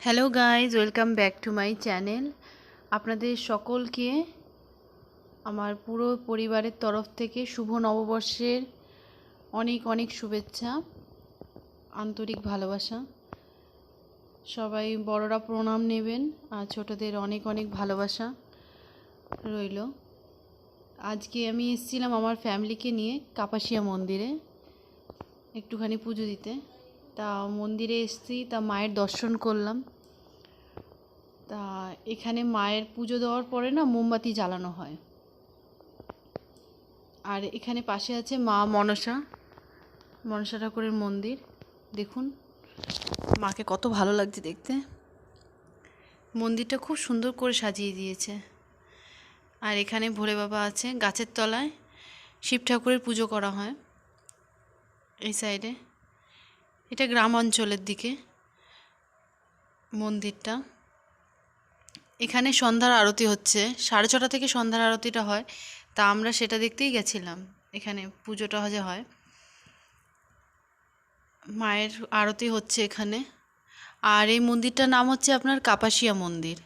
Hello guys welcome back to my channel আপনাদের সকলকে আমার পুরো পরিবারের তরফ থেকে শুভ নববর্ষের অনেক অনেক শুভেচ্ছা, আন্তরিক ভালোবাসা। সবাই বড়রা প্রণাম নেবেন, আর ছোটদের অনেক অনেক ভালোবাসা রইল। আজকে আমি এসেছিলাম আমার ফ্যামিলিকে নিয়ে কাপাসিয়া মন্দিরে একটুখানি পুজো দিতে। তা মন্দিরে এসেছি, তা মায়ের দর্শন করলাম। তা এখানে মায়ের পুজো দেওয়ার পরে না মোমবাতি জ্বালানো হয়। আর এখানে পাশে আছে মা মনসা মনসা ঠাকুরের মন্দির। দেখুন, মাকে কত ভালো লাগছে দেখতে। মন্দিরটা খুব সুন্দর করে সাজিয়ে দিয়েছে। আর এখানে ভোলে বাবা আছে, গাছের তলায় শিব ঠাকুরের পুজো করা হয়। এই সাইডে। এটা গ্রাম অঞ্চলের দিকে, মন্দিরটা। এখানে সন্ধ্যার আরতি হচ্ছে। সাড়ে ছটা থেকে সন্ধ্যার আরতিটা হয়। তা আমরা সেটা দেখতেই গেছিলাম। এখানে পুজোটা যে হয়। মায়ের আরতি হচ্ছে এখানে। আর এই মন্দিরটার নাম হচ্ছে আপনার কাপাসিয়া মন্দির।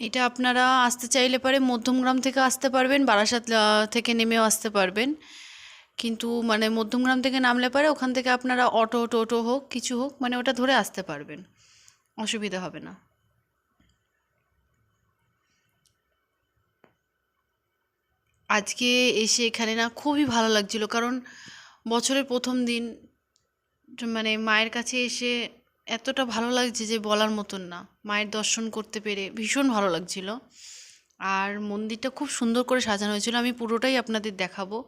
এটা আপনারা আসতে চাইলে পারে মধ্যমগ্রাম থেকে আসতে পারবেন, বারাসাত থেকে নেমেও আসতে পারবেন। কিন্তু মানে মধ্যমগ্রাম থেকে নামলে পারে, ওখান থেকে আপনারা অটো, টোটো হোক, কিছু হোক মানে ওটা ধরে আসতে পারবেন। অসুবিধা হবে না। আজকে এসে এখানে না খুবই ভালো লাগছিল, কারণ বছরের প্রথম দিন মানে মায়ের কাছে এসে এতটা ভালো লাগছে যে বলার মতন না। মায়ের দর্শন করতে পেরে ভীষণ ভালো লাগছিল। আর মন্দিরটা খুব সুন্দর করে সাজানো হয়েছিল, আমি পুরোটাই আপনাদের দেখাবো।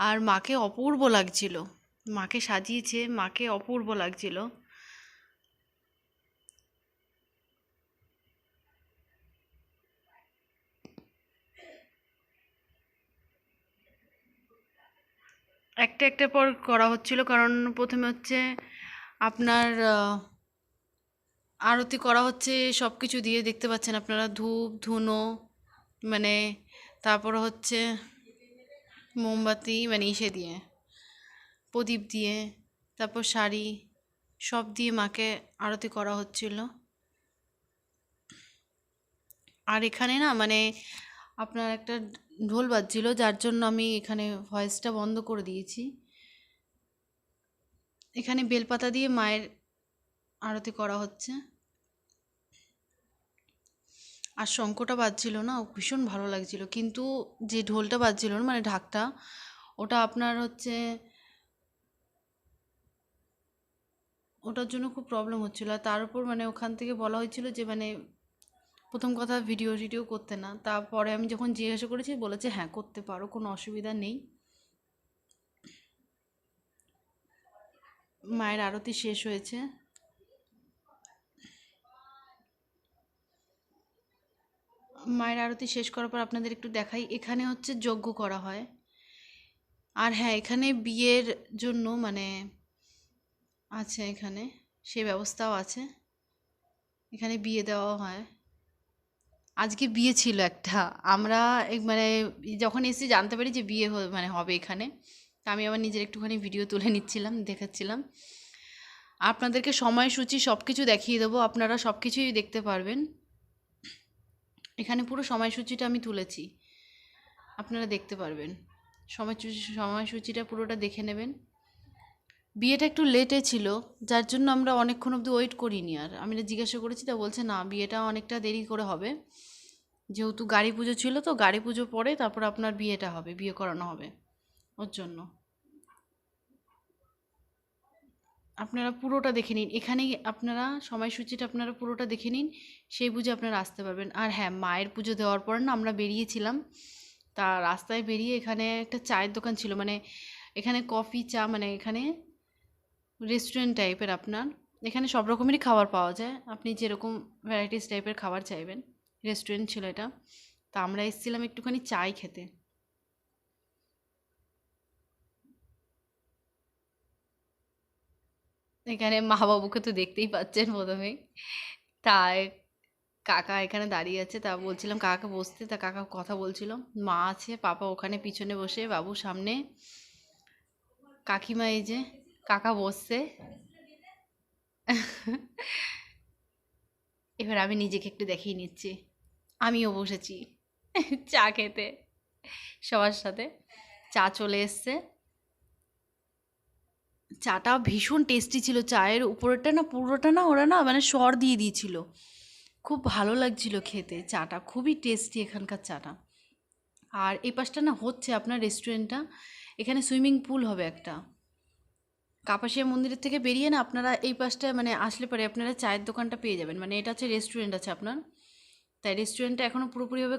আর মাকে অপূর্ব লাগছিল। মাকে সাজিয়েছে, মাকে অপূর্ব লাগছিল। একটা একটা পর করা হচ্ছিল, কারণ প্রথমে হচ্ছে আপনার আরতি করা হচ্ছে সব কিছু দিয়ে দেখতে পাচ্ছেন আপনারা, ধূপ, ধুনো মানে তারপর হচ্ছে মোমবাতি মানে ইসে দিয়ে, প্রদীপ দিয়ে, তারপর শাড়ি, সব দিয়ে মাকে আরতি করা হচ্ছিল। আর এখানে না মানে আপনার একটা ঢোল বাজছিল, যার জন্য আমি এখানে ভয়েসটা বন্ধ করে দিয়েছি। এখানে বেলপাতা দিয়ে মায়ের আরতি করা হচ্ছে। আর শঙ্খটা বাজছিল না ভীষণ ভালো লাগছিল। কিন্তু যে ঢোলটা বাজছিল না মানে ঢাকটা, ওটা আপনার হচ্ছে, ওটার জন্য খুব প্রবলেম হচ্ছিল। আর তার উপর মানে ওখান থেকে বলা হয়েছিল যে মানে প্রথম কথা ভিডিও টিডিও করতে না। তারপরে আমি যখন জিজ্ঞাসা করেছি, বলেছে হ্যাঁ করতে পারো, কোনো অসুবিধা নেই। মায়ের আরতি শেষ হয়েছে। মায়ের আরতি শেষ করার পর আপনাদের একটু দেখাই। এখানে হচ্ছে যজ্ঞ করা হয়। আর হ্যাঁ এখানে বিয়ের জন্য মানে আছে এখানে, সে ব্যবস্থাও আছে। এখানে বিয়ে দেওয়া হয়। আজকে বিয়ে ছিল একটা। আমরা মানে যখন এসে জানতে পারি যে বিয়ে মানে হবে এখানে। তা আমি আমার নিজের একটুখানি ভিডিও তুলে নিচ্ছিলাম, দেখাচ্ছিলাম। আপনাদেরকে সময়সূচি সব কিছু দেখিয়ে দেবো। আপনারা সব কিছুই দেখতে পারবেন। এখানে পুরো সময়সূচিটা আমি তুলেছি। আপনারা দেখতে পারবেন। সময়সূচি, সময়সূচিটা পুরোটা দেখে নেবেন। বিয়েটা একটু লেটে ছিল, যার জন্য আমরা অনেকক্ষণ অবধি ওয়েট করিনি আর। আমি জিজ্ঞাসা করেছি, তা বলছে, না, বিয়েটা অনেকটা দেরি করে হবে। যেহেতু গাড়ি পুজো ছিল তো, গাড়ি পুজো পরে তারপর আপনার বিয়েটা হবে, বিয়ে করানো হবে। ওর জন্য। আপনারা পুরোটা দেখে নিন। এখানে আপনারা সময়সূচিটা আপনারা পুরোটা দেখে নিন, সেই বুঝে আপনারা আসতে পারবেন। আর হ্যাঁ মায়ের পুজো দেওয়ার পর না আমরা বেরিয়েছিলাম। তা রাস্তায় বেরিয়ে এখানে একটা চায়ের দোকান ছিল। মানে এখানে কফি, চা মানে এখানে রেস্টুরেন্ট টাইপের আপনার। এখানে সব রকমেরই খাবার পাওয়া যায়। আপনি যেরকম ভ্যারাইটিস টাইপের খাবার চাইবেন। রেস্টুরেন্ট ছিল এটা। তা আমরা এসেছিলাম একটুখানি চাই খেতে। এখানে মা বাবুকে তো দেখতেই পাচ্ছেন প্রথমেই তাই কাকা এখানে দাঁড়িয়ে আছে, তা বলছিলাম, কাকাকে বসতে তা কাকা কথা বলছিল, মা আছে, পাপা ওখানে পিছনে বসে, বাবু সামনে। কাকিমা এই যে, কাকা বসছে। এবার আমি নিজেকে একটু দেখিয়ে নিচ্ছি। আমিও বসেছি চা খেতে সবার সাথে। চা চলে এসছে। চাটা ভীষণ টেস্টি ছিল। চায়ের উপরেরটা না, পুরোটা না, ওরা না মানে সর দিয়ে দিয়েছিল। খুব ভালো লাগছিল খেতে। চাটা খুবই টেস্টি এখানকার চাটা। আর এই পাশটা না হচ্ছে আপনার রেস্টুরেন্টটা এখানে সুইমিং পুল হবে একটা। কাপাসিয়া মন্দিরের থেকে বেরিয়ে না আপনারা এই পাশটা মানে আসলে পরে আপনারা চায়ের দোকানটা পেয়ে যাবেন। মানে এটা হচ্ছে রেস্টুরেন্ট আছে আপনার। তাই রেস্টুরেন্টটা এখনও পুরোপুরিভাবে